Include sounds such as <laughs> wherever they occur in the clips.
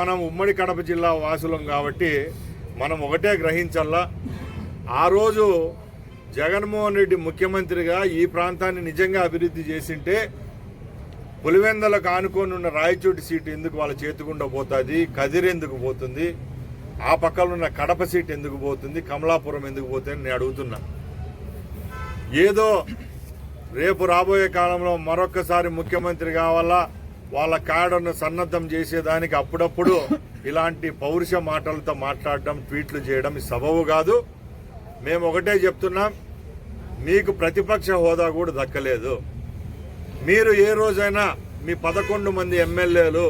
మనం ఉమ్మడి కడప జిల్లా వాసులం కాబట్టి మనం ఒకటే గ్రహించాలా ఆ రోజు జగన్మోహన్ రెడ్డి ముఖ్యమంత్రిగా ఈ ప్రాంతాన్ని నిజంగా అభివృద్ధి చేసింటే పులివెందలకు ఆనుకొని ఉన్న రాయచోటి సీటు ఎందుకు వాళ్ళ చేతికుండా పోతుంది కదిరి ఎందుకు పోతుంది? ఆ పక్కన ఉన్న కడప సీట్ ఎందుకు పోతుంది? కమలాపురం ఎందుకు పోతుంది నేను అడుగుతున్నా. ఏదో రేపు రాబోయే కాలంలో మరొక్కసారి ముఖ్యమంత్రి కావాలా? వాళ్ళ కాడను సన్నద్ధం చేసేదానికి అప్పుడప్పుడు <laughs> ఇలాంటి పౌరుష మాటలతో మాట్లాడడం ట్వీట్లు చేయడం సబబు కాదు. మేము ఒకటే చెప్తున్నాం మీకు ప్రతిపక్ష హోదా కూడా దక్కలేదు. మీరు ఏ రోజైనా మీ పదకొండు మంది ఎమ్మెల్యేలు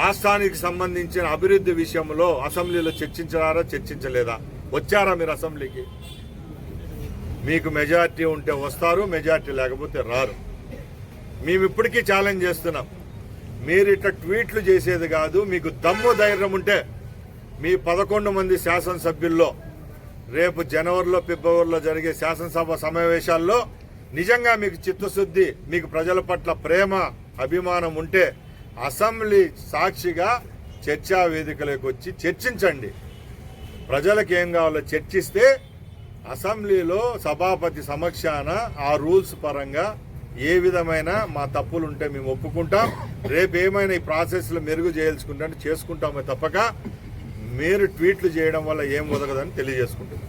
రాష్ట్రానికి సంబంధించిన అభివృద్ధి విషయంలో అసెంబ్లీలో చర్చించారా చర్చించలేదా? వచ్చారా మీరు అసెంబ్లీకి? మీకు మెజారిటీ ఉంటే వస్తారు మెజారిటీ లేకపోతే రారు. మేము ఇప్పటికీ ఛాలెంజ్ చేస్తున్నాం. మీరు ఇట్లా ట్వీట్లు చేసేది కాదు మీకు దమ్ము ధైర్యం ఉంటే మీ పదకొండు మంది శాసనసభ్యుల్లో రేపు జనవరిలో ఫిబ్రవరిలో జరిగే శాసనసభ సమావేశాల్లో నిజంగా మీకు చిత్తశుద్ధి మీకు ప్రజల పట్ల ప్రేమ అభిమానం ఉంటే అసెంబ్లీ సాక్షిగా చర్చా వేదికలోకి వచ్చి చర్చించండి. ప్రజలకు ఏం కావాలో చర్చిస్తే అసెంబ్లీలో సభాపతి సమక్షాన ఆ రూల్స్ పరంగా ఏ విధమైన మా తప్పులు ఉంటే మేము ఒప్పుకుంటాం. రేపు ఏమైనా ఈ ప్రాసెస్లో మెరుగు చేయాల్సుకుంటే చేసుకుంటామే తప్పక. మీరు ట్వీట్లు చేయడం వల్ల ఏం ఉదగదని తెలియజేసుకుంటుంది